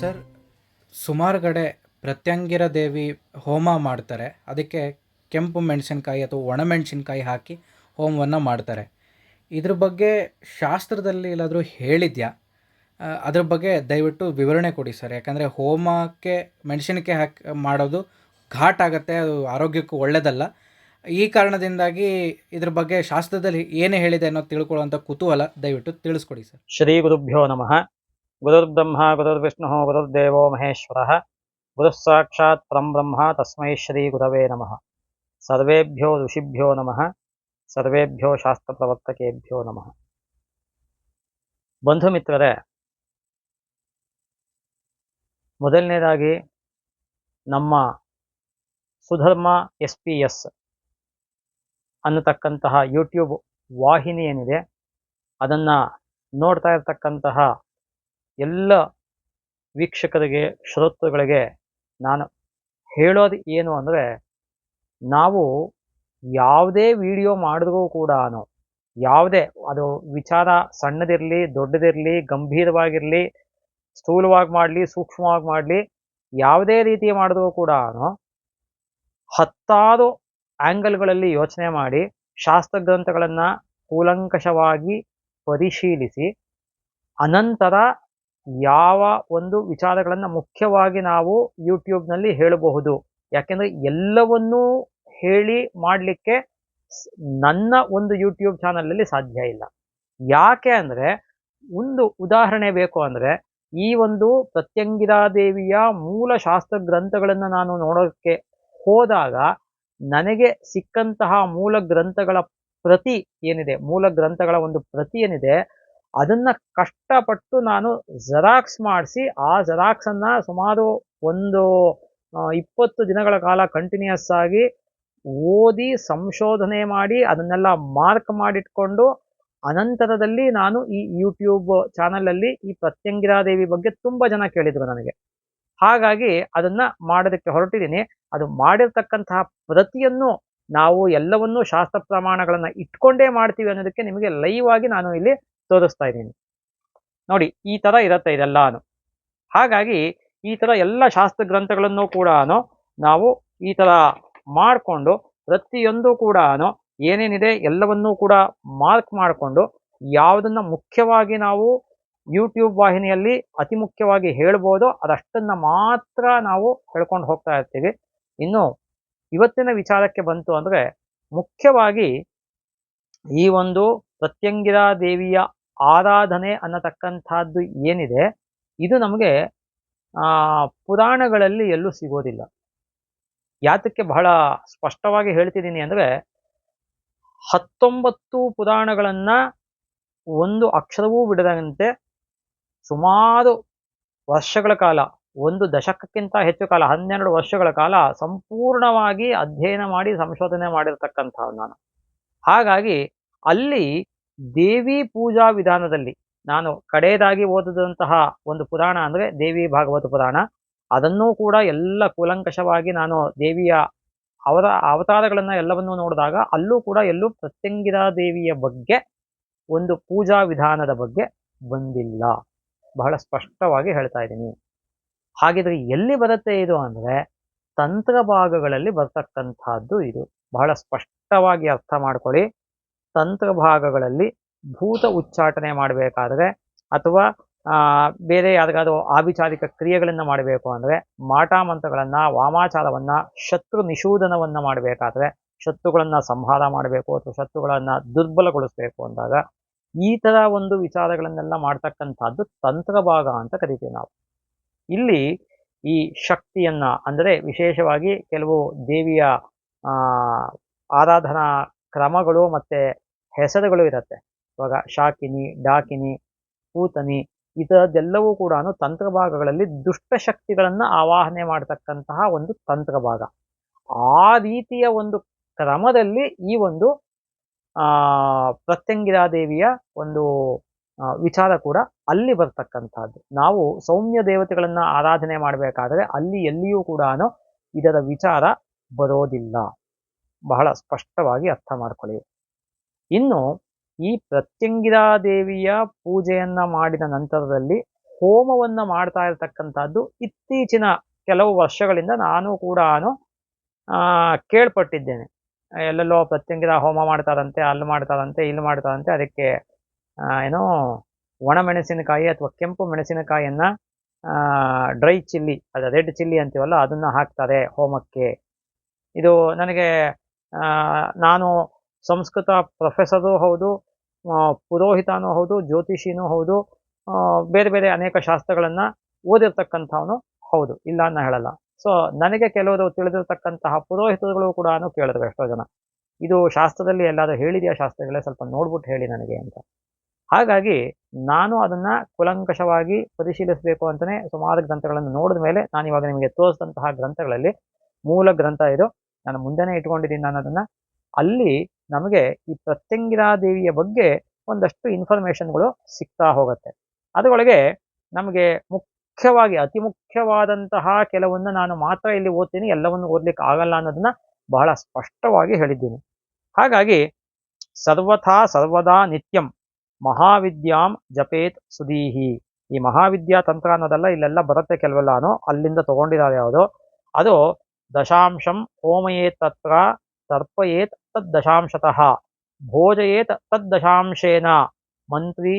Sir, ಸುಮಾರು ಕಡೆ ಪ್ರತ್ಯಂಗಿರ ದೇವಿ ಹೋಮ ಮಾಡ್ತಾರೆ. ಅದಕ್ಕೆ ಕೆಂಪು ಮೆಣಸಿನ್ಕಾಯಿ ಅಥವಾ ಒಣ ಮೆಣಸಿನ್ಕಾಯಿ ಹಾಕಿ ಹೋಮವನ್ನು ಮಾಡ್ತಾರೆ. ಇದ್ರ ಬಗ್ಗೆ ಶಾಸ್ತ್ರದಲ್ಲಿ ಏನಾದರೂ ಹೇಳಿದ್ಯಾ? ಅದ್ರ ಬಗ್ಗೆ ದಯವಿಟ್ಟು ವಿವರಣೆ ಕೊಡಿ ಸರ್. ಯಾಕಂದರೆ ಹೋಮಕ್ಕೆ, ಮೆಣಸಿನಕಾಯಿ ಹಾಕಿ ಮಾಡೋದು ಘಾಟ್ ಆಗುತ್ತೆ, ಅದು ಆರೋಗ್ಯಕ್ಕೂ ಒಳ್ಳೆಯದಲ್ಲ ಈ ಕಾರಣದಿಂದಾಗಿ ಇದ್ರ ಬಗ್ಗೆ ಶಾಸ್ತ್ರದಲ್ಲಿ ಏನು ಹೇಳಿದೆ ಅನ್ನೋದು ತಿಳ್ಕೊಳ್ಳುವಂಥ ಕುತೂಹಲ ದಯವಿಟ್ಟು ತಿಳಿಸ್ಕೊಡಿ ಸರ್. ಶ್ರೀ ಗುರುಭ್ಯೋ ನಮಃ. ಗುರುರ್ಬ್ರಹ್ಮ, ಗುರುರ್ವಿಷ್ಣು, ಗುರುರ್ದೇವೋ ಮಹೇಶ್ವರಃ. ಗುರು ಸಾಕ್ಷಾತ್ ಪರಂ ಬ್ರಹ್ಮ ತಸ್ಮೈ ಶ್ರೀ ಗುರವೇ ನಮಃ. ಸರ್ವೇಭ್ಯೋ ಋಷಿಭ್ಯೋ ನಮಃ. ಸರ್ವೇಭ್ಯೋ ಶಾಸ್ತ್ರ ಪ್ರವರ್ತಕೇಭ್ಯೋ ನಮಃ. ಬಂಧು ಮಿತ್ರರೇ, ಮೊದಲನೇದಾಗಿ ನಮ್ಮ ಸುಧರ್ಮ ಎಸ್ ಪಿ ಎಸ್ ಅನ್ನತಕ್ಕಂತಹ ಯೂಟ್ಯೂಬ್ ವಾಹಿನಿ ಏನಿದೆ, ಅದನ್ನು ನೋಡ್ತಾ ಇರ್ತಕ್ಕಂತಹ ಎಲ್ಲ ವೀಕ್ಷಕರಿಗೆ, ಶ್ರೋತೃಗಳಿಗೆ ನಾನು ಹೇಳೋದು ಏನು ಅಂದರೆ, ನಾವು ಯಾವುದೇ ವಿಡಿಯೋ ಮಾಡಿದ್ರೂ ಕೂಡ ಯಾವುದೇ ಅದು ವಿಚಾರ ಸಣ್ಣದಿರಲಿ, ದೊಡ್ಡದಿರಲಿ, ಗಂಭೀರವಾಗಿರಲಿ, ಸ್ಥೂಲವಾಗಿ ಮಾಡಲಿ, ಸೂಕ್ಷ್ಮವಾಗಿ ಮಾಡಲಿ, ಯಾವುದೇ ರೀತಿ ಮಾಡಿದ್ರೂ ಕೂಡ ಹತ್ತಾರು ಆ್ಯಂಗಲ್ಗಳಲ್ಲಿ ಯೋಚನೆ ಮಾಡಿ ಶಾಸ್ತ್ರ ಗ್ರಂಥಗಳನ್ನು ಕೂಲಂಕಷವಾಗಿ ಪರಿಶೀಲಿಸಿ, ಅನಂತರ ಯಾವ ಒಂದು ವಿಚಾರಗಳನ್ನು ಮುಖ್ಯವಾಗಿ ನಾವು ಯೂಟ್ಯೂಬ್ನಲ್ಲಿ ಹೇಳಬಹುದು. ಯಾಕೆಂದರೆ ಎಲ್ಲವನ್ನೂ ಹೇಳಿ ಮಾಡಲಿಕ್ಕೆ ನನ್ನ ಒಂದು ಯೂಟ್ಯೂಬ್ ಚಾನಲಲ್ಲಿ ಸಾಧ್ಯ ಇಲ್ಲ. ಯಾಕೆ ಅಂದರೆ ಒಂದು ಉದಾಹರಣೆ ಬೇಕು ಅಂದರೆ ಈ ಒಂದು ಪ್ರತ್ಯಂಗಿರಾದೇವಿಯ ಮೂಲ ಶಾಸ್ತ್ರ ಗ್ರಂಥಗಳನ್ನು ನಾನು ನೋಡೋಕ್ಕೆ ಹೋದಾಗ ನನಗೆ ಸಿಕ್ಕಂತಹ ಮೂಲ ಗ್ರಂಥಗಳ ಪ್ರತಿ ಏನಿದೆ, ಮೂಲ ಗ್ರಂಥಗಳ ಒಂದು ಪ್ರತಿ ಏನಿದೆ, ಅದನ್ನ ಕಷ್ಟಪಟ್ಟು ನಾನು ಜೆರಾಕ್ಸ್ ಮಾಡಿಸಿ, ಆ ಜೆರಾಕ್ಸ್ ಅನ್ನ ಸುಮಾರು ಒಂದು ಇಪ್ಪತ್ತು ದಿನಗಳ ಕಾಲ ಕಂಟಿನ್ಯೂಸ್ ಆಗಿ ಓದಿ, ಸಂಶೋಧನೆ ಮಾಡಿ, ಅದನ್ನೆಲ್ಲ ಮಾರ್ಕ್ ಮಾಡಿಟ್ಕೊಂಡು, ಅನಂತರದಲ್ಲಿ ನಾನು ಈ ಯೂಟ್ಯೂಬ್ ಚಾನಲಲ್ಲಿ ಈ ಪ್ರತ್ಯಂಗಿರಾದೇವಿ ಬಗ್ಗೆ ತುಂಬ ಜನ ಕೇಳಿದ್ರು ನನಗೆ. ಹಾಗಾಗಿ ಅದನ್ನ ಮಾಡೋದಕ್ಕೆ ಹೊರಟಿದ್ದೀನಿ. ಅದು ಮಾಡಿರ್ತಕ್ಕಂತಹ ಪ್ರತಿಯನ್ನು ನಾವು ಎಲ್ಲವನ್ನೂ ಶಾಸ್ತ್ರ ಪ್ರಮಾಣಗಳನ್ನು ಇಟ್ಕೊಂಡೇ ಮಾಡ್ತೀವಿ ಅನ್ನೋದಕ್ಕೆ ನಿಮಗೆ ಲೈವ್ ಆಗಿ ನಾನು ಇಲ್ಲಿ ತೋರಿಸ್ತಾ ಇದ್ದೀನಿ. ನೋಡಿ, ಈ ತರ ಇರುತ್ತೆ ಇದೆಲ್ಲಾನು. ಹಾಗಾಗಿ ಈ ತರ ಎಲ್ಲ ಶಾಸ್ತ್ರ ಗ್ರಂಥಗಳನ್ನು ಕೂಡ ನಾವು ಈ ತರ ಮಾಡಿಕೊಂಡು ಪ್ರತಿಯೊಂದು ಕೂಡ ಏನೇನಿದೆ ಎಲ್ಲವನ್ನೂ ಕೂಡ ಮಾರ್ಕ್ ಮಾಡಿಕೊಂಡು ಯಾವುದನ್ನ ಮುಖ್ಯವಾಗಿ ನಾವು ಯೂಟ್ಯೂಬ್ ವಾಹಿನಿಯಲ್ಲಿ ಅತಿ ಮುಖ್ಯವಾಗಿ ಹೇಳ್ಬೋದು, ಅದಷ್ಟನ್ನು ಮಾತ್ರ ನಾವು ಹೇಳ್ಕೊಂಡು ಹೋಗ್ತಾ ಇರ್ತೀವಿ. ಇನ್ನು ಇವತ್ತಿನ ವಿಚಾರಕ್ಕೆ ಬಂತು ಅಂದರೆ, ಮುಖ್ಯವಾಗಿ ಈ ಒಂದು ಪ್ರತ್ಯಂಗಿರಾ ದೇವಿಯ ಆರಾಧನೆ ಅನ್ನತಕ್ಕಂಥದ್ದು ಏನಿದೆ, ಇದು ನಮಗೆ ಪುರಾಣಗಳಲ್ಲಿ ಎಲ್ಲೂ ಸಿಗೋದಿಲ್ಲ. ಯಾತಕ್ಕೆ ಬಹಳ ಸ್ಪಷ್ಟವಾಗಿ ಹೇಳ್ತಿದ್ದೀನಿ ಅಂದರೆ, ಹತ್ತೊಂಬತ್ತು ಪುರಾಣಗಳನ್ನು ಒಂದು ಅಕ್ಷರವೂ ಬಿಡದಂತೆ ಸುಮಾರು ವರ್ಷಗಳ ಕಾಲ, ಒಂದು ದಶಕಕ್ಕಿಂತ ಹೆಚ್ಚು ಕಾಲ, ಹನ್ನೆರಡು ವರ್ಷಗಳ ಕಾಲ ಸಂಪೂರ್ಣವಾಗಿ ಅಧ್ಯಯನ ಮಾಡಿ ಸಂಶೋಧನೆ ಮಾಡಿರತಕ್ಕಂಥ ನಾನು. ಹಾಗಾಗಿ ಅಲ್ಲಿ ದೇವಿ ಪೂಜಾ ವಿಧಾನದಲ್ಲಿ, ನಾನು ಕಡೆಯದಾಗಿ ಓದಿದಂತಹ ಒಂದು ಪುರಾಣ ಅಂದ್ರೆ ದೇವಿ ಭಾಗವತ ಪುರಾಣ, ಅದನ್ನೂ ಕೂಡ ಎಲ್ಲ ಕೂಲಂಕಷವಾಗಿ ನಾನು ದೇವಿಯ ಅವರ ಅವತಾರಗಳನ್ನ ಎಲ್ಲವನ್ನೂ ನೋಡಿದಾಗ ಅಲ್ಲೂ ಕೂಡ ಎಲ್ಲೂ ಪ್ರತ್ಯಂಗಿರಾ ದೇವಿಯ ಬಗ್ಗೆ ಒಂದು ಪೂಜಾ ವಿಧಾನದ ಬಗ್ಗೆ ಬಂದಿಲ್ಲ. ಬಹಳ ಸ್ಪಷ್ಟವಾಗಿ ಹೇಳ್ತಾ ಇದ್ದೀನಿ. ಹಾಗಿದ್ರೆ ಎಲ್ಲಿ ಬರುತ್ತೆ ಇದು ಅಂದ್ರೆ ತಂತ್ರ ಭಾಗಗಳಲ್ಲಿ ಬರ್ತಕ್ಕಂಥದ್ದು ಇದು. ಬಹಳ ಸ್ಪಷ್ಟವಾಗಿ ಅರ್ಥ ಮಾಡ್ಕೊಳ್ಳಿ. ತಂತ್ರ ಭಾಗಗಳಲ್ಲಿ ಭೂತ ಉಚ್ಚಾಟನೆ ಮಾಡಬೇಕಾದ್ರೆ ಅಥವಾ ಬೇರೆ ಯಾರಿಗಾದ್ರೂ ಆಭಿಚಾರಿಕ ಕ್ರಿಯೆಗಳನ್ನ ಮಾಡಬೇಕು ಅಂದ್ರೆ ಮಾಟ ಮಂತ್ರಗಳನ್ನ, ವಾಮಾಚಾರವನ್ನ, ಶತ್ರು ನಿಷೂದನವನ್ನ ಮಾಡಬೇಕಾದ್ರೆ, ಶತ್ರುಗಳನ್ನ ಸಂಹಾರ ಮಾಡಬೇಕು ಅಥವಾ ಶತ್ರುಗಳನ್ನ ದುರ್ಬಲಗೊಳಿಸಬೇಕು ಅಂದಾಗ ಈ ತರ ಒಂದು ವಿಚಾರಗಳನ್ನೆಲ್ಲ ಮಾಡ್ತಕ್ಕಂಥದ್ದು ತಂತ್ರ ಭಾಗ ಅಂತ ಕರಿತೀವಿ ನಾವು. ಇಲ್ಲಿ ಈ ಶಕ್ತಿಯನ್ನ ಅಂದರೆ ವಿಶೇಷವಾಗಿ ಕೆಲವು ದೇವಿಯ ಆರಾಧನಾ ಕ್ರಮಗಳು ಮತ್ತೆ ಹೆಸರುಗಳು ಇರುತ್ತೆ. ಇವಾಗ ಶಾಕಿನಿ, ಡಾಕಿನಿ, ಪೂತನಿ ಈ ಥರದ್ದೆಲ್ಲವೂ ಕೂಡ ತಂತ್ರ ಭಾಗಗಳಲ್ಲಿ ದುಷ್ಟಶಕ್ತಿಗಳನ್ನ ಆವಾಹನೆ ಮಾಡತಕ್ಕಂತಹ ಒಂದು ತಂತ್ರ ಭಾಗ ಆ ರೀತಿಯ ಒಂದು ಕ್ರಮದಲ್ಲಿ ಈ ಒಂದು ಪ್ರತ್ಯಂಗಿರಾದೇವಿಯ ಒಂದು ಆ, ವಿಚಾರ ಕೂಡ ಅಲ್ಲಿ ಬರ್ತಕ್ಕಂಥದ್ದು. ನಾವು ಸೌಮ್ಯ ದೇವತೆಗಳನ್ನು ಆರಾಧನೆ ಮಾಡಬೇಕಾದರೆ ಅಲ್ಲಿ ಎಲ್ಲಿಯೂ ಕೂಡ ಇದರ ವಿಚಾರ ಬರೋದಿಲ್ಲ. ಬಹಳ ಸ್ಪಷ್ಟವಾಗಿ ಅರ್ಥ ಮಾಡ್ಕೊಳ್ಳಿ. ಇನ್ನು ಈ ಪ್ರತ್ಯಂಗಿರಾ ದೇವಿಯ ಪೂಜೆಯನ್ನ ಮಾಡಿದ ನಂತರದಲ್ಲಿ ಹೋಮವನ್ನ ಮಾಡ್ತಾ ಇರತಕ್ಕಂಥದ್ದು ಇತ್ತೀಚಿನ ಕೆಲವು ವರ್ಷಗಳಿಂದ ನಾನು ಕೂಡ ಕೇಳ್ಪಟ್ಟಿದ್ದೇನೆ. ಎಲ್ಲೆಲ್ಲೋ ಪ್ರತ್ಯಂಗಿರ ಹೋಮ ಮಾಡ್ತಾರಂತೆ ಅಲ್ಲಿ ಮಾಡ್ತಾರಂತೆ ಇಲ್ಲಿ ಮಾಡ್ತಾರಂತೆ, ಅದಕ್ಕೆ ಏನು ಒಣ ಮೆಣಸಿನಕಾಯಿ ಅಥವಾ ಕೆಂಪು ಮೆಣಸಿನಕಾಯಿಯನ್ನ ಡ್ರೈ ಚಿಲ್ಲಿ, ಅದು ರೆಡ್ ಚಿಲ್ಲಿ ಅಂತೀವಲ್ಲ, ಅದನ್ನ ಹಾಕ್ತಾರೆ ಹೋಮಕ್ಕೆ. ಇದು ನನಗೆ ನಾನು ಸಂಸ್ಕೃತ ಪ್ರೊಫೆಸರು ಹೌದು ಪುರೋಹಿತನೂ ಹೌದು, ಜ್ಯೋತಿಷಿನೂ ಹೌದು ಬೇರೆ ಬೇರೆ ಅನೇಕ ಶಾಸ್ತ್ರಗಳನ್ನ ಓದಿರ್ತಕ್ಕಂಥವನು ಹೌದು, ಇಲ್ಲ ಅನ್ನ ಹೇಳಲ್ಲ. ಸೊ ನನಗೆ ಕೆಲವರು ತಿಳಿದಿರ್ತಕ್ಕಂತಹ ಪುರೋಹಿತರುಗಳು ಕೂಡ ಕೇಳಿದ್ರು ಎಷ್ಟೋ ಜನ. ಇದು ಶಾಸ್ತ್ರದಲ್ಲಿ ಎಲ್ಲಾದ್ರೂ ಹೇಳಿದೆಯಾ ಶಾಸ್ತ್ರಗಳೇ ಸ್ವಲ್ಪ ನೋಡ್ಬಿಟ್ಟು ಹೇಳಿ ನನಗೆ ಅಂತ. ಹಾಗಾಗಿ ನಾನು ಅದನ್ನ ಕುಲಂಕಷವಾಗಿ ಪರಿಶೀಲಿಸಬೇಕು ಅಂತಲೇ ಸುಮಾರು ಗ್ರಂಥಗಳನ್ನು ನೋಡಿದ ಮೇಲೆ ನಾನು ಇವಾಗ ನಿಮಗೆ ತೋರಿಸಿದಂತಹ ಗ್ರಂಥಗಳಲ್ಲಿ ಮೂಲ ಗ್ರಂಥ ಇದು. ನಾನು ಮುಂದೆನೇ ಇಟ್ಕೊಂಡಿದ್ದೀನಿ ನಾನು ಅದನ್ನ. ಅಲ್ಲಿ ನಮಗೆ ಈ ಪ್ರತ್ಯಂಗಿರಾ ದೇವಿಯ ಬಗ್ಗೆ ಒಂದಷ್ಟು ಇನ್ಫಾರ್ಮೇಷನ್ಗಳು ಸಿಗ್ತಾ ಹೋಗುತ್ತೆ. ಅದರೊಳಗೆ ನಮಗೆ ಮುಖ್ಯವಾಗಿ, ಅತಿ ಮುಖ್ಯವಾದಂತಹ ಕೆಲವನ್ನ ನಾನು ಮಾತ್ರ ಇಲ್ಲಿ ಓದ್ತೀನಿ, ಎಲ್ಲವನ್ನು ಓದ್ಲಿಕ್ಕೆ ಆಗಲ್ಲ ಅನ್ನೋದನ್ನ ಬಹಳ ಸ್ಪಷ್ಟವಾಗಿ ಹೇಳಿದ್ದೀನಿ. ಹಾಗಾಗಿ, ಸರ್ವಥಾ ಸರ್ವದಾ ನಿತ್ಯಂ ಮಹಾವಿದ್ಯಾಂ ಜಪೇತ್ ಸುದೀಹಿ ಈ ಮಹಾವಿದ್ಯಾ ತಂತ್ರ ಅನ್ನೋದೆಲ್ಲ ಇಲ್ಲೆಲ್ಲ ಬರುತ್ತೆ ಕೆಲವೆಲ್ಲಾನು, ಅಲ್ಲಿಂದ ತಗೊಂಡಿದ್ದಾರೆ ಯಾವುದು. ಅದು ದಶಾಂಶಂ ಹೋಮಯೇತ್ ತತ್ರ ತರ್ಪಯೇತ್ ತದ್ದಶಾಂಶತಃ, ಭೋಜಯೇತ್ ತದ್ದಶಾಂಶೇನ, ಮಂತ್ರಿ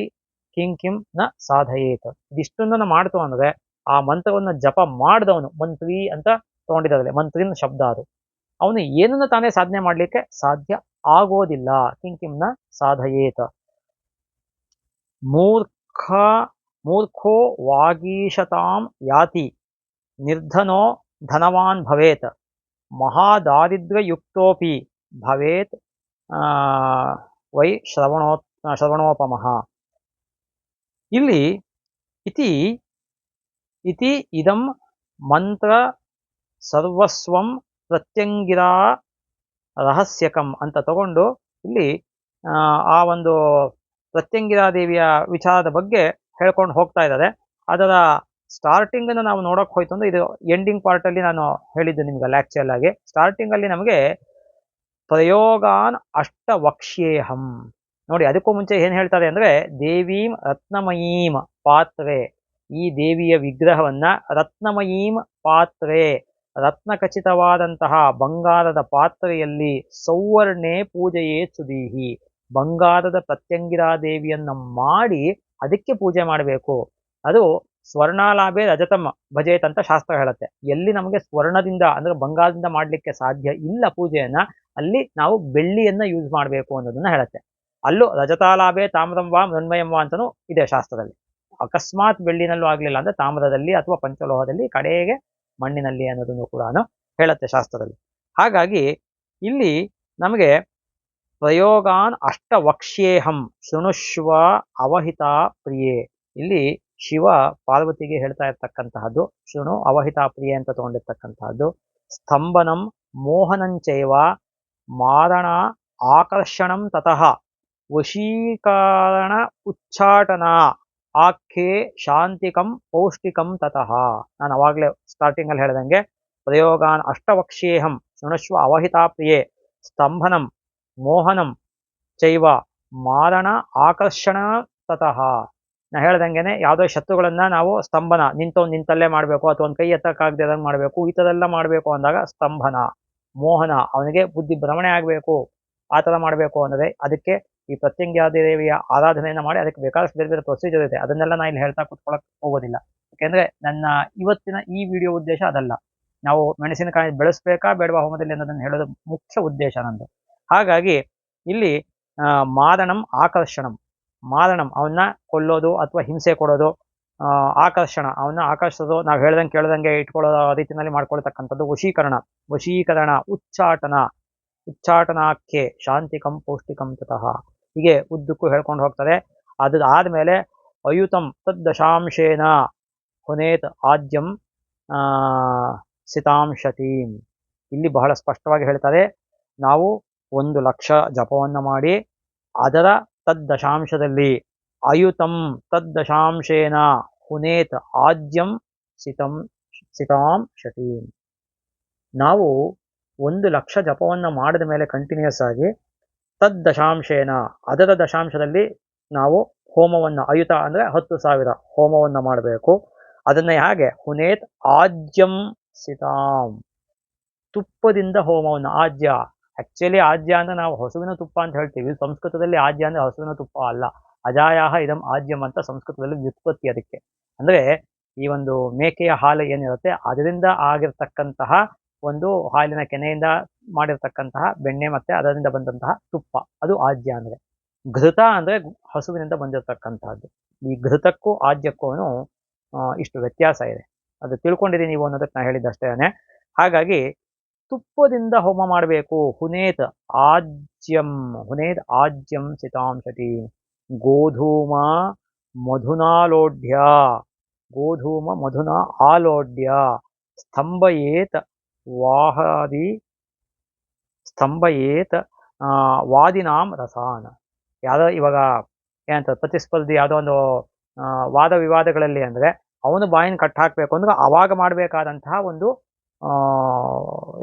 ಕಿಂ ಕಿಂ ನ ಸಾಧಯೇತ್. ಇದಿಷ್ಟೊಂದನ್ನು ಮಾಡ್ತು ಅಂದರೆ ಆ ಮಂತ್ರವನ್ನ ಜಪ ಮಾಡಿದವನು ಮಂತ್ರಿ ಅಂತ ತಗೊಂಡಿದ್ದಾರೆ ಮಂತ್ರಿನ ಶಬ್ದ ಅದು. ಅವನು ಏನನ್ನ ತಾನೇ ಸಾಧನೆ ಮಾಡಲಿಕ್ಕೆ ಸಾಧ್ಯ ಆಗೋದಿಲ್ಲ. ಕಿಂ ಕಿಂ ನ ಸಾಧಯೇತ್. ಮೂರ್ಖ, ಮೂರ್ಖೋ ವಾಗೀಶತಾಂ ಯಾತಿ. ನಿರ್ಧನೋ ಧನವಾನ್ ಭವೇತ್. ಮಹಾದಾರಿದ್ರ್ಯಯುಕ್ತೋಪಿ. ಭವೇತ್ ವೈ ಶ್ರವಣೋ, ಶ್ರವಣೋಪಮಃ. ಇಲ್ಲಿ ಇತಿ ಇತಿ ಇದಂ ಮಂತ್ರ ಸರ್ವಸ್ವಂ ಪ್ರತ್ಯಂಗಿರಾ ರಹಸ್ಯಕಂ ಅಂತ ತಗೊಂಡು ಇಲ್ಲಿ ಆ, ಒಂದು ಪ್ರತ್ಯಂಗಿರಾದೇವಿಯ ವಿಚಾರದ ಬಗ್ಗೆ ಹೇಳ್ಕೊಂಡು ಹೋಗ್ತಾ ಇದ್ದಾರೆ. ಅದರ ಸ್ಟಾರ್ಟಿಂಗ್ ಅನ್ನು ನಾವು ನೋಡೋಕೆ ಹೋಯ್ತು ಅಂದ್ರೆ ಇದು ಎಂಡಿಂಗ್ ಪಾರ್ಟ್ ಅಲ್ಲಿ ನಾನು ಹೇಳಿದ್ದು ನಿಮ್ಗೆ ಲ್ಯಾಕ್ಚುಯಲ್ ಆಗಿ. ಸ್ಟಾರ್ಟಿಂಗ್ ಅಲ್ಲಿ ನಮಗೆ ಪ್ರಯೋಗಾನ್ ಅಷ್ಟವಕ್ಷ್ಯೇಹಂ. ನೋಡಿ, ಅದಕ್ಕೂ ಮುಂಚೆ ಏನು ಹೇಳ್ತಾರೆ ಅಂದ್ರೆ, ದೇವೀಂ ರತ್ನಮಯೀಂ ಪಾತ್ರೆ. ಈ ದೇವಿಯ ವಿಗ್ರಹವನ್ನ ರತ್ನಮಯೀಂ ಪಾತ್ರೆ. ರತ್ನಖಚಿತವಾದಂತಹ ಬಂಗಾರದ ಪಾತ್ರೆಯಲ್ಲಿ ಸೌವರ್ಣೆ ಪೂಜೆಯೇ ಸುದೀಹಿ ಬಂಗಾರದ ಪ್ರತ್ಯಂಗಿರಾ ದೇವಿಯನ್ನು ಮಾಡಿ ಅದಕ್ಕೆ ಪೂಜೆ ಮಾಡಬೇಕು. ಅದು ಸ್ವರ್ಣಾಲಾಭೆ ರಜತಮ್ಮ ಭಜೇತ್ ಅಂತ ಶಾಸ್ತ್ರ ಹೇಳುತ್ತೆ. ಎಲ್ಲಿ ನಮಗೆ ಸ್ವರ್ಣದಿಂದ ಅಂದ್ರೆ ಬಂಗಾರದಿಂದ ಮಾಡಲಿಕ್ಕೆ ಸಾಧ್ಯ ಇಲ್ಲ ಪೂಜೆಯನ್ನ, ಅಲ್ಲಿ ನಾವು ಬೆಳ್ಳಿಯನ್ನ ಯೂಸ್ ಮಾಡಬೇಕು ಅನ್ನೋದನ್ನ ಹೇಳುತ್ತೆ. ಅಲ್ಲೂ ರಜತಾಲಾಭೆ ತಾಮ್ರಂ ವಾ ಮೃಣ್ಮಯಂ ವಾ ಅಂತಲೂ ಇದೆ ಶಾಸ್ತ್ರದಲ್ಲಿ. ಅಕಸ್ಮಾತ್ ಬೆಳ್ಳಿನಲ್ಲೂ ಆಗ್ಲಿಲ್ಲ ಅಂದ್ರೆ ತಾಮ್ರದಲ್ಲಿ ಅಥವಾ ಪಂಚಲೋಹದಲ್ಲಿ ಕಡೆಗೆ ಮಣ್ಣಿನಲ್ಲಿ ಅನ್ನೋದನ್ನು ಕೂಡ ಹೇಳುತ್ತೆ ಶಾಸ್ತ್ರದಲ್ಲಿ. ಹಾಗಾಗಿ ಇಲ್ಲಿ ನಮಗೆ ಪ್ರಯೋಗಾನ್ ಅಷ್ಟವಕ್ಷ್ಯೇಹಂ ಶೃಣುಶ್ವ ಅವಹಿತ ಪ್ರಿಯೆ. ಇಲ್ಲಿ ಶಿವ ಪಾರ್ವತಿಗೆ ಹೇಳ್ತಾ ಇರ್ತಕ್ಕಂತಹದ್ದು, ಶೃಣು ಅವಹಿತ ಪ್ರಿಯೆ ಅಂತ ತಗೊಂಡಿರ್ತಕ್ಕಂತಹದ್ದು, ಸ್ತಂಭನಂ ಮೋಹನಂಚೈವ ಮಾರಣ ಆಕರ್ಷಣಂ ತತಃ. ವಶೀಕರಣ ಉಚ್ಚಾಟನ ಆಖ್ಯೆ ಶಾಂತಿಕಂ ಪೌಷ್ಟಿಕಂ ತತಃ. ನಾನು ಅವಾಗಲೇ ಸ್ಟಾರ್ಟಿಂಗಲ್ಲಿ ಹೇಳ್ದಂಗೆ, ಪ್ರಯೋಗಾನ್ ಅಷ್ಟವಕ್ಷೇಹಂ ಶೃಣಶ್ವ ಅವಹಿತಾಪ್ರಿಯೇ ಸ್ತಂಭನಂ ಮೋಹನಂ ಚೈವ ಮಾರಣ ಆಕರ್ಷಣ ತತಃ. ನಾ ಹೇಳ್ದಂಗೆನೆ ಯಾವುದೋ ಶತ್ರುಗಳನ್ನ ನಾವು ಸ್ತಂಭನ ನಿಂತವ್ ನಿಂತಲ್ಲೇ ಮಾಡಬೇಕು, ಅಥವಾ ಒಂದು ಕೈ ಎತ್ತಕ್ಕಾಗದಂಗೆ ಮಾಡಬೇಕು, ಈ ಥರ ಎಲ್ಲ ಮಾಡಬೇಕು ಅಂದಾಗ ಸ್ತಂಭನ, ಮೋಹನ, ಅವನಿಗೆ ಬುದ್ಧಿ ಭ್ರಮಣೆ ಆಗಬೇಕು, ಆ ಥರ ಮಾಡಬೇಕು ಅಂದರೆ ಅದಕ್ಕೆ ಈ ಪ್ರತ್ಯಂಗ್ಯ ದೇವಿಯ ಆರಾಧನೆಯನ್ನ ಮಾಡಿ ಅದಕ್ಕೆ ಬೇಕಾದಷ್ಟು ಬೇರೆ ಬೇರೆ ಪ್ರೊಸೀಜರ್ ಇದೆ. ಅದನ್ನೆಲ್ಲ ನಾನು ಇಲ್ಲಿ ಹೇಳ್ತಾ ಕುತ್ಕೊಳಕ್ ಹೋಗೋದಿಲ್ಲ. ಯಾಕೆಂದ್ರೆ ನನ್ನ ಇವತ್ತಿನ ಈ ವಿಡಿಯೋ ಉದ್ದೇಶ ಅದಲ್ಲ. ನಾವು ಮೆಣಸಿನಕಾಯಿ ಬೆಳೆಸ್ಬೇಕಾ ಬೇಡವಾ ಹೋಮದಲ್ಲಿ ಅನ್ನೋದನ್ನ ಹೇಳೋದು ಮುಖ್ಯ ಉದ್ದೇಶ ನಂದು. ಹಾಗಾಗಿ ಇಲ್ಲಿ ಮಾರಣಂ ಆಕರ್ಷಣಂ. ಮಾರಣಂ ಅವನ್ನ ಕೊಲ್ಲೋದು ಅಥವಾ ಹಿಂಸೆ ಕೊಡೋದು ಆಕರ್ಷಣ. ಅವನ್ನ ಆಕರ್ಷಿಸೋದು, ನಾವು ಹೇಳ್ದಂಗೆ ಕೇಳ್ದಂಗೆ ಇಟ್ಕೊಳ್ಳೋ ರೀತಿಯಲ್ಲಿ ಮಾಡ್ಕೊಳ್ತಕ್ಕಂಥದ್ದು ವಶೀಕರಣ. ವಶೀಕರಣ, ಉಚ್ಚಾಟನ. ಉಚ್ಚಾಟನಾಖ್ಯೆ, ಶಾಂತಿಕಂ ಪೌಷ್ಟಿಕಂ ತತಃ. ಹೀಗೆ ಉದ್ದಕ್ಕೂ ಹೇಳ್ಕೊಂಡು ಹೋಗ್ತಾರೆ. ಅದು ಮೇಲೆ ಅಯುತಂ ತದ್ದಶಾಂಶೇನ ಹೊನೇತ್ ಆದ್ಯಂ ಸಿತಾಂಶತೀಂ ಇಲ್ಲಿ ಬಹಳ ಸ್ಪಷ್ಟವಾಗಿ ಹೇಳ್ತಾರೆ, ನಾವು ಒಂದು ಲಕ್ಷ ಜಪವನ್ನು ಮಾಡಿ ಅದರ ತದ್ದಶಾಂಶದಲ್ಲಿ ಅಯುತಂ ತದ್ದಶಾಂಶೇನ ಹುನೇತ್ ಆದ್ಯಂ, ಸಿತಂ, ಸಿತಾಂ ಶತೀಂ. ನಾವು ಒಂದು ಲಕ್ಷ ಜಪವನ್ನು ಮಾಡಿದ ಮೇಲೆ ಕಂಟಿನ್ಯೂಸ್ ಆಗಿ ತದ್ ದಶಾಂಶೇನ ಅದರ ದಶಾಂಶದಲ್ಲಿ ನಾವು ಹೋಮವನ್ನು ಅಯುತ ಅಂದರೆ ಹತ್ತು ಸಾವಿರ ಹೋಮವನ್ನು ಮಾಡಬೇಕು. ಅದನ್ನ ಹೇಗೆ ಹುನೇತ್ ಆಜ್ಯಂ ಸಿತಾಂ. ತುಪ್ಪದಿಂದ ಹೋಮವನ್ನು ಆಜ್ಯ. ಆಕ್ಚುಲಿ ಆಜ್ಯ ಅಂದರೆ ನಾವು ಹಸುವಿನ ತುಪ್ಪ ಅಂತ ಹೇಳ್ತೀವಿ. ಸಂಸ್ಕೃತದಲ್ಲಿ ಆಜ್ಯ ಅಂದರೆ ಹಸುವಿನ ತುಪ್ಪ ಅಲ್ಲ. ಅಜಾಯಾಹ ಇದಂ ಆಜ್ಯಂ ಅಂತ ಸಂಸ್ಕೃತದಲ್ಲಿ ವ್ಯುತ್ಪತ್ತಿ ಅದಕ್ಕೆ. ಅಂದರೆ ಈ ಒಂದು ಮೇಕೆಯ ಹಾಲು ಏನಿರುತ್ತೆ, ಅದರಿಂದ ಆಗಿರ್ತಕ್ಕಂತಹ ಒಂದು ಹಾಲಿನ ಕೆನೆಯಿಂದ ಮಾಡಿರ್ತಕ್ಕಂತಹ ಬೆಣ್ಣೆ ಮತ್ತೆ ಅದರಿಂದ ಬಂದಂತಹ ತುಪ್ಪ. ಅದು ಆಜ್ಯ ಅಂದ್ರೆ. ಘೃತ ಅಂದ್ರೆ ಹಸುವಿನಿಂದ ಬಂದಿರತಕ್ಕಂತಹದ್ದು. ಈ ಘೃತಕ್ಕೂ ಆಜ್ಯಕ್ಕೂ ಇಷ್ಟು ವ್ಯತ್ಯಾಸ ಇದೆ. ಅದು ತಿಳ್ಕೊಂಡಿದ್ದೀನಿ ನೀವು ಅನ್ನೋದಕ್ಕೆ ನಾ ಹೇಳಿದ್ದಷ್ಟೇನೆ. ಹಾಗಾಗಿ ತುಪ್ಪದಿಂದ ಹೋಮ ಮಾಡಬೇಕು. ಹುನೇತ್ ಆಜ್ಯಂ ಹುನೇತ್ ಆಜ್ಯಂ ಸಿತಾಂಶತಿ ಗೋಧೂಮ ಮಧುನಾಲೋಢ್ಯ ಗೋಧೂಮ ಮಧುನ ಆಲೋಢ್ಯ ಸ್ತಂಭಯೇತ್ ವಾಹಾದಿ ಸ್ತಂಭಯೇತ್ ವಾದಿನಾಂ ರಸಾನ. ಯಾವ್ದೋ ಇವಾಗ ಏನಂತ ಪ್ರತಿಸ್ಪರ್ಧಿ ಯಾವುದೋ ಒಂದು ವಾದ ವಿವಾದಗಳಲ್ಲಿ ಅಂದ್ರೆ ಅವನು ಬಾಯಿನ ಕಟ್ ಹಾಕ್ಬೇಕು ಅಂದ್ರೆ ಅವಾಗ ಮಾಡಬೇಕಾದಂತಹ ಒಂದು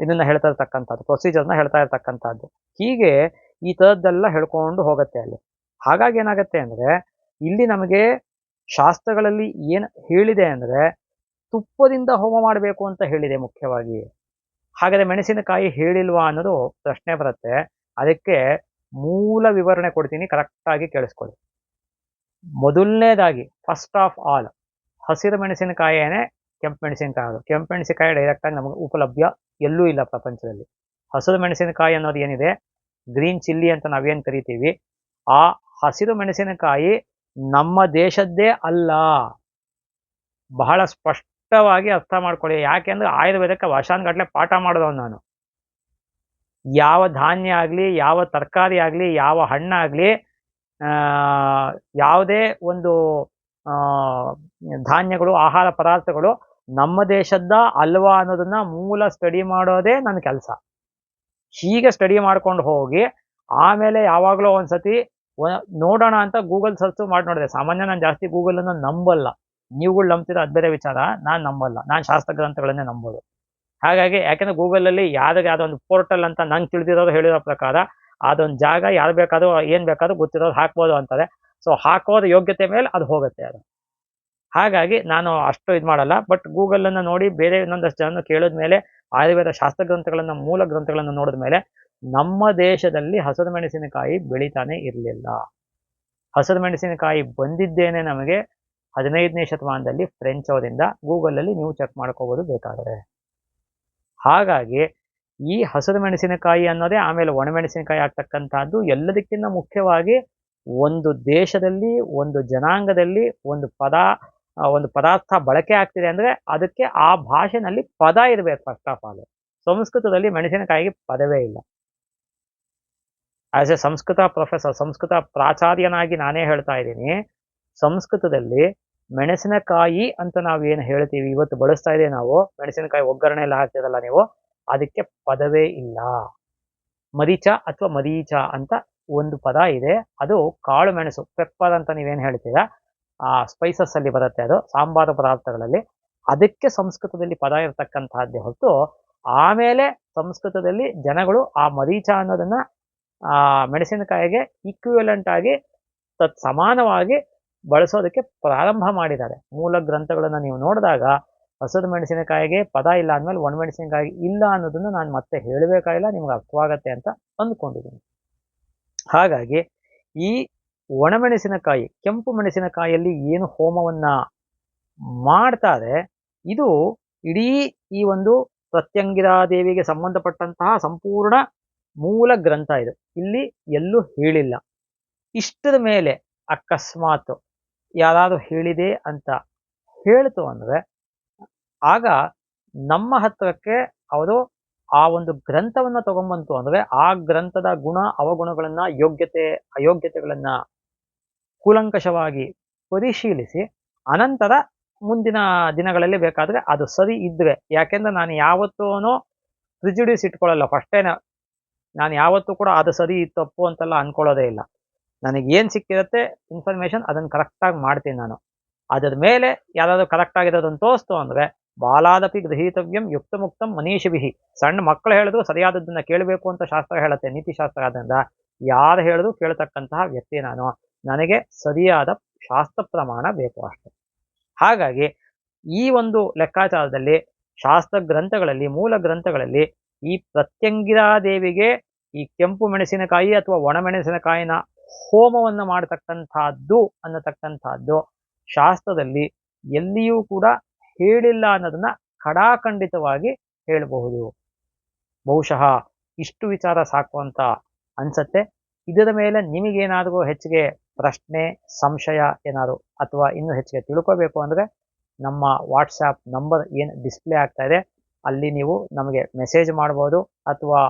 ಇದನ್ನ ಹೇಳ್ತಾ ಇರ್ತಕ್ಕಂಥದ್ದು ಪ್ರೊಸೀಜರ್ನ ಹೇಳ್ತಾ ಇರ್ತಕ್ಕಂಥದ್ದು. ಹೀಗೆ ಈ ಥರದ್ದೆಲ್ಲ ಹೇಳ್ಕೊಂಡು ಹೋಗುತ್ತೆ ಅಲ್ಲಿ. ಹಾಗಾಗಿ ಏನಾಗುತ್ತೆ ಅಂದ್ರೆ ಇಲ್ಲಿ ನಮಗೆ ಶಾಸ್ತ್ರಗಳಲ್ಲಿ ಏನು ಹೇಳಿದೆ ಅಂದ್ರೆ ತುಪ್ಪದಿಂದ ಹೋಮ ಮಾಡಬೇಕು ಅಂತ ಹೇಳಿದೆ ಮುಖ್ಯವಾಗಿ. ಹಾಗಾದ್ರೆ ಮೆಣಸಿನಕಾಯಿ ಹೇಳಿಲ್ವಾ ಅನ್ನೋದು ಪ್ರಶ್ನೆ ಬರುತ್ತೆ. ಅದಕ್ಕೆ ಮೂಲ ವಿವರಣೆ ಕೊಡ್ತೀನಿ ಕರೆಕ್ಟಾಗಿ ಕೇಳಿಸ್ಕೊಳ್ಳಿ. ಮೊದಲನೇದಾಗಿ ಫಸ್ಟ್ ಆಫ್ ಆಲ್ ಹಸಿರು ಮೆಣಸಿನಕಾಯೇನೆ ಕೆಂಪು ಮೆಣಸಿನಕಾಯಿ ಅದು ಕೆಂಪು ಮೆಣಸಿನಕಾಯಿ ಡೈರೆಕ್ಟ್ ಆಗಿ ನಮಗೆ ಉಪಲಭ್ಯ ಎಲ್ಲೂ ಇಲ್ಲ ಪ್ರಪಂಚದಲ್ಲಿ. ಹಸಿರು ಮೆಣಸಿನಕಾಯಿ ಅನ್ನೋದು ಏನಿದೆ? ಗ್ರೀನ್ ಚಿಲ್ಲಿ ಅಂತ ನಾವೇನು ಕರಿತೀವಿ? ಆ ಹಸಿರು ಮೆಣಸಿನಕಾಯಿ ನಮ್ಮ ದೇಶದ್ದೇ ಅಲ್ಲ. ಬಹಳ ಸ್ಪಷ್ಟವಾಗಿ ಅರ್ಥ ಮಾಡ್ಕೊಳ್ಳಿ. ಯಾಕೆಂದ್ರೆ ಆಯುರ್ವೇದಕ್ಕೆ ವರ್ಷಾನ್ಗಟ್ಲೆ ಪಾಠ ಮಾಡಿದವನು ನಾನು. ಯಾವ ಧಾನ್ಯ ಆಗಲಿ, ಯಾವ ತರಕಾರಿ ಆಗಲಿ, ಯಾವ ಹಣ್ಣಾಗಲಿ ಯಾವುದೇ ಒಂದು ಧಾನ್ಯಗಳು, ಆಹಾರ ಪದಾರ್ಥಗಳು ನಮ್ಮ ದೇಶದ ಅಲ್ವಾ ಅನ್ನೋದನ್ನ ಮೂಲ ಸ್ಟಡಿ ಮಾಡೋದೇ ನನ್ನ ಕೆಲಸ. ಹೀಗೆ ಸ್ಟಡಿ ಮಾಡ್ಕೊಂಡು ಹೋಗಿ, ಆಮೇಲೆ ಯಾವಾಗಲೂ ಒಂದ್ಸತಿ ನೋಡೋಣ ಅಂತ ಗೂಗಲ್ ಸರ್ಚು ಮಾಡಿ ನೋಡಿದೆ ಸಾಮಾನ್ಯ ನಾನು ಜಾಸ್ತಿ ಗೂಗಲ್ ಅನ್ನು ನಂಬಲ್ಲ. ನೀವುಗಳು ನಂಬ್ತಿರೋ ಅದು ಬೇರೆ ವಿಚಾರ, ನಾನು ನಂಬಲ್ಲ. ನಾನು ಶಾಸ್ತ್ರ ಗ್ರಂಥಗಳನ್ನೇ ನಂಬೋದು. ಹಾಗಾಗಿ ಯಾಕೆಂದ್ರೆ ಗೂಗಲಲ್ಲಿ ಯಾವ್ದಾಗ ಯಾವ್ದೋ ಒಂದು ಪೋರ್ಟಲ್ ಅಂತ ನಂಗೆ ತಿಳಿದಿರೋದು ಹೇಳಿರೋ ಪ್ರಕಾರ ಅದೊಂದು ಜಾಗ ಯಾರು ಬೇಕಾದ್ರೂ, ಏನು ಬೇಕಾದ್ರೂ ಗೊತ್ತಿರೋದು ಹಾಕ್ಬೋದು ಅಂತಾರೆ. ಸೊ ಹಾಕೋದು ಯೋಗ್ಯತೆ ಮೇಲೆ ಅದು ಹೋಗುತ್ತೆ ಅದು. ಹಾಗಾಗಿ ನಾನು ಅಷ್ಟು ಇದು ಮಾಡಲ್ಲ. ಬಟ್ ಗೂಗಲ್ ಅನ್ನ ನೋಡಿ ಬೇರೆ ಇನ್ನೊಂದಷ್ಟು ಜನ ಕೇಳಿದ ಮೇಲೆ, ಆಯುರ್ವೇದ ಶಾಸ್ತ್ರ ಗ್ರಂಥಗಳನ್ನ, ಮೂಲ ಗ್ರಂಥಗಳನ್ನು ನೋಡಿದ ಮೇಲೆ ನಮ್ಮ ದೇಶದಲ್ಲಿ ಹಸಿರು ಮೆಣಸಿನಕಾಯಿ ಬೆಳಿತಾನೆ ಇರಲಿಲ್ಲ. ಹಸಿರು ಮೆಣಸಿನಕಾಯಿ ಬಂದಿದ್ದೇನೆ ನಮಗೆ ಹದಿನೈದನೇ ಶತಮಾನದಲ್ಲಿ ಫ್ರೆಂಚ್ ಅವರಿಂದ ಗೂಗಲ್ ಅಲ್ಲಿ ನೀವು ಚೆಕ್ ಮಾಡ್ಕೋಬೋದು ಬೇಕಾದರೆ. ಹಾಗಾಗಿ ಈ ಹಸಿರು ಮೆಣಸಿನಕಾಯಿ ಅನ್ನೋದೇ ಆಮೇಲೆ ಒಣಮೆಣಸಿನಕಾಯಿ ಆಗ್ತಕ್ಕಂಥದ್ದು ಎಲ್ಲದಕ್ಕಿಂತ ಮುಖ್ಯವಾಗಿ ಒಂದು ದೇಶದಲ್ಲಿ, ಒಂದು ಜನಾಂಗದಲ್ಲಿ ಒಂದು ಪದ ಒಂದು ಪದಾರ್ಥ ಬಳಕೆ ಆಗ್ತಿದೆ ಅಂದ್ರೆ ಅದಕ್ಕೆ ಆ ಭಾಷೆನಲ್ಲಿ ಪದ ಇರಬೇಕು ಫಸ್ಟ್ ಆಫ್ ಆಲ್ ಸಂಸ್ಕೃತದಲ್ಲಿ ಮೆಣಸಿನಕಾಯಿಗೆ ಪದವೇ ಇಲ್ಲ. As a Sanskrit professor Sanskrit ಪ್ರಾಚಾರ್ಯನಾಗಿ ನಾನೇ ಹೇಳ್ತಾ ಇದ್ದೀನಿ ಸಂಸ್ಕೃತದಲ್ಲಿ ಮೆಣಸಿನಕಾಯಿ ಅಂತ ನಾವು ಏನು ಹೇಳ್ತೀವಿ, ಇವತ್ತು ಬಳಸ್ತಾ ಇದೆ ನಾವು, ಮೆಣಸಿನಕಾಯಿ ಒಗ್ಗರಣೆ ಎಲ್ಲ ಹಾಕ್ತಿರಲ್ಲ ನೀವು, ಅದಕ್ಕೆ ಪದವೇ ಇಲ್ಲ. ಮರೀಚ ಅಥವಾ ಮರೀಚ ಅಂತ ಒಂದು ಪದ ಇದೆ, ಅದು ಕಾಳು ಮೆಣಸು, ಪೆಪ್ಪರ್ ಅಂತ ನೀವೇನು ಹೇಳ್ತೀರಾ, ಆ ಸ್ಪೈಸಸ್ ಅಲ್ಲಿ ಬರುತ್ತೆ ಅದು, ಸಾಂಬಾರು ಪದಾರ್ಥಗಳಲ್ಲಿ, ಅದಕ್ಕೆ ಸಂಸ್ಕೃತದಲ್ಲಿ ಪದ ಇರತಕ್ಕಂತಹದ್ದೇ ಹೊರತು, ಆಮೇಲೆ ಸಂಸ್ಕೃತದಲ್ಲಿ ಜನಗಳು ಆ ಮರೀಚ ಅನ್ನೋದನ್ನ, ಆ ಮೆಣಸಿನಕಾಯಿಗೆ ಈಕ್ವಿವೆಲೆಂಟ್ ಆಗಿ ತತ್ ಸಮಾನವಾಗಿ ಬಳಸೋದಕ್ಕೆ ಪ್ರಾರಂಭ ಮಾಡಿದ್ದಾರೆ. ಮೂಲ ಗ್ರಂಥಗಳನ್ನು ನೀವು ನೋಡಿದಾಗ ಹಸಿರು ಮೆಣಸಿನಕಾಯಿಗೆ ಪದ ಇಲ್ಲ ಅಂದಮೇಲೆ ಒಣಮೆಣಸಿನಕಾಯಿ ಇಲ್ಲ ಅನ್ನೋದನ್ನು ನಾನು ಮತ್ತೆ ಹೇಳಬೇಕಾಗಿಲ್ಲ, ನಿಮ್ಗೆ ಅರ್ಥವಾಗತ್ತೆ ಅಂತ ಅಂದ್ಕೊಂಡಿದ್ದೀನಿ. ಹಾಗಾಗಿ ಈ ಒಣಮೆಣಸಿನಕಾಯಿ ಕೆಂಪು ಮೆಣಸಿನಕಾಯಿಯಲ್ಲಿ ಏನು ಹೋಮವನ್ನ ಮಾಡ್ತಾರೆ, ಇದು ಇಡೀ ಈ ಒಂದು ಪ್ರತ್ಯಂಗಿರಾದೇವಿಗೆ ಸಂಬಂಧಪಟ್ಟಂತಹ ಸಂಪೂರ್ಣ ಮೂಲ ಗ್ರಂಥ ಇದು. ಇಲ್ಲಿ ಎಲ್ಲೂ ಹೇಳಿಲ್ಲ. ಇಷ್ಟದ ಮೇಲೆ ಅಕಸ್ಮಾತ್ ಯಾರಾದ್ರೂ ಹೇಳಿದೆ ಅಂತ ಹೇಳ್ತು ಅಂದ್ರೆ, ಆಗ ನಮ್ಮ ಹತ್ರಕ್ಕೆ ಅವರು ಆ ಒಂದು ಗ್ರಂಥವನ್ನ ತಗೊಂಬಂತು ಅಂದ್ರೆ, ಆ ಗ್ರಂಥದ ಗುಣ, ಅವಗುಣಗಳನ್ನ, ಯೋಗ್ಯತೆ, ಅಯೋಗ್ಯತೆಗಳನ್ನ ಕೂಲಂಕಷವಾಗಿ ಪರಿಶೀಲಿಸಿ, ಅನಂತರ ಮುಂದಿನ ದಿನಗಳಲ್ಲಿ ಬೇಕಾದರೆ ಅದು ಸರಿ ಇದ್ರೆ ಯಾಕೆಂದ್ರೆ ನಾನು ಯಾವತ್ತೂ ಪ್ರಿಜುಡಿಸ್ ಇಟ್ಕೊಳ್ಳಲ್ಲ. ಫಸ್ಟೇನೆ ನಾನು ಯಾವತ್ತೂ ಕೂಡ ಅದು ಸರಿ ತಪ್ಪು ಅಂತೆಲ್ಲ ಅನ್ಕೊಳ್ಳೋದೇ ಇಲ್ಲ. ನನಗೆ ಏನು ಸಿಕ್ಕಿರುತ್ತೆ ಇನ್ಫಾರ್ಮೇಷನ್ ಅದನ್ನು ಕರೆಕ್ಟಾಗಿ ಮಾಡ್ತೀನಿ ನಾನು. ಅದರ ಮೇಲೆ ಯಾರಾದರೂ ಕರೆಕ್ಟ್ ಆಗಿರೋದನ್ನು ತೋರಿಸ್ತು ಅಂದರೆ ಬಾಲಾದಪಿ ಗೃಹೀತವ್ಯಂ ಯುಕ್ತ ಮುಕ್ತಂ ವಿಹಿ ಸಣ್ಣ ಮಕ್ಕಳು ಹೇಳಿದ್ರು ಸರಿಯಾದದ್ದನ್ನ ಕೇಳಬೇಕು ಅಂತ ಶಾಸ್ತ್ರ ಹೇಳುತ್ತೆ ನೀತಿಶಾಸ್ತ್ರ ಆದ್ದರಿಂದ ಯಾರು ಹೇಳಿದ್ರು ಕೇಳ್ತಕ್ಕಂತಹ ವ್ಯಕ್ತಿ ನಾನು. ನನಗೆ ಸರಿಯಾದ ಶಾಸ್ತ್ರ ಪ್ರಮಾಣ ಬೇಕು ಅಷ್ಟೆ. ಹಾಗಾಗಿ ಈ ಒಂದು ಲೆಕ್ಕಾಚಾರದಲ್ಲಿ, ಶಾಸ್ತ್ರ ಗ್ರಂಥಗಳಲ್ಲಿ, ಮೂಲ ಗ್ರಂಥಗಳಲ್ಲಿ ಈ ಪ್ರತ್ಯಂಗಿರಾದೇವಿಗೆ ಈ ಕೆಂಪು ಮೆಣಸಿನಕಾಯಿ ಅಥವಾ ಒಣಮೆಣಸಿನಕಾಯಿನ ಹೋಮವನ್ನು ಮಾಡತಕ್ಕಂಥದ್ದು ಅನ್ನತಕ್ಕಂಥದ್ದು. ಶಾಸ್ತ್ರದಲ್ಲಿ ಎಲ್ಲಿಯೂ ಕೂಡ ಹೇಳಿಲ್ಲ ಅನ್ನೋದನ್ನ ಖಡಾಖಂಡಿತವಾಗಿ ಹೇಳಬಹುದು. ಬಹುಶಃ ಇಷ್ಟು ವಿಚಾರ ಸಾಕು ಅಂತ ಅನ್ಸತ್ತೆ. ಇದರ ಮೇಲೆ ನಿಮಗೇನಾದರೂ ಹೆಚ್ಚಿಗೆ ಪ್ರಶ್ನೆ, ಸಂಶಯ ಏನಾದ್ರು ಅಥವಾ ಇನ್ನೂ ಹೆಚ್ಚಿಗೆ ತಿಳ್ಕೋಬೇಕು ಅಂದರೆ ನಮ್ಮ ವಾಟ್ಸಾಪ್ ನಂಬರ್ ಏನು ಡಿಸ್ಪ್ಲೇ ಆಗ್ತಾ ಇದೆ, ಅಲ್ಲಿ ನೀವು ನಮಗೆ ಮೆಸೇಜ್ ಮಾಡ್ಬೋದು ಅಥವಾ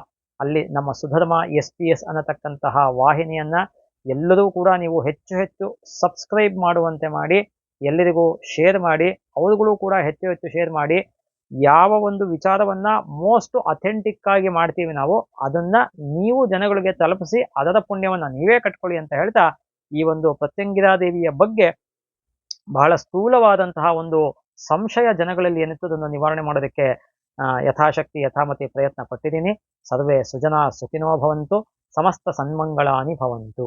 ಅಲ್ಲಿ ನಮ್ಮ ಸುಧರ್ಮ ಎಸ್ ಪಿ ಎಸ್ ಅನ್ನತಕ್ಕಂತಹ ವಾಹಿನಿಯನ್ನ ಎಲ್ಲರೂ ಕೂಡ ನೀವು ಹೆಚ್ಚು ಹೆಚ್ಚು ಸಬ್ಸ್ಕ್ರೈಬ್ ಮಾಡುವಂತೆ ಮಾಡಿ, ಎಲ್ಲರಿಗೂ ಶೇರ್ ಮಾಡಿ, ಅವರುಗಳು ಕೂಡ ಹೆಚ್ಚು ಹೆಚ್ಚು ಶೇರ್ ಮಾಡಿ. ಯಾವ ಒಂದು ವಿಚಾರವನ್ನ ಮೋಸ್ಟ್ ಅಥೆಂಟಿಕ್ ಆಗಿ ಮಾಡ್ತೀವಿ ನಾವು, ಅದನ್ನ ನೀವು ಜನಗಳಿಗೆ ತಲುಪಿಸಿ, ಅದರ ಪುಣ್ಯವನ್ನ ನೀವೇ ಕಟ್ಕೊಳ್ಳಿ ಅಂತ ಹೇಳ್ತಾ ಈ ಒಂದು ಪ್ರತ್ಯಂಗಿರಾ ದೇವಿಯ ಬಗ್ಗೆ ಬಹಳ ಸ್ಥೂಲವಾದಂತಹ ಒಂದು ಸಂಶಯ ಜನಗಳಲ್ಲಿ ಏನಿತ್ತು ಅದನ್ನು ನಿವಾರಣೆ ಮಾಡೋದಕ್ಕೆ ಯಥಾಶಕ್ತಿ, ಯಥಾಮತಿ ಪ್ರಯತ್ನ ಪಟ್ಟಿದ್ದೀನಿ. ಸರ್ವೇ ಸುಜನಾ ಸುಖಿನೋ ಭವಂತು, ಸಮಸ್ತ ಸನ್ಮಂಗಳಾನಿ ಭವಂತು.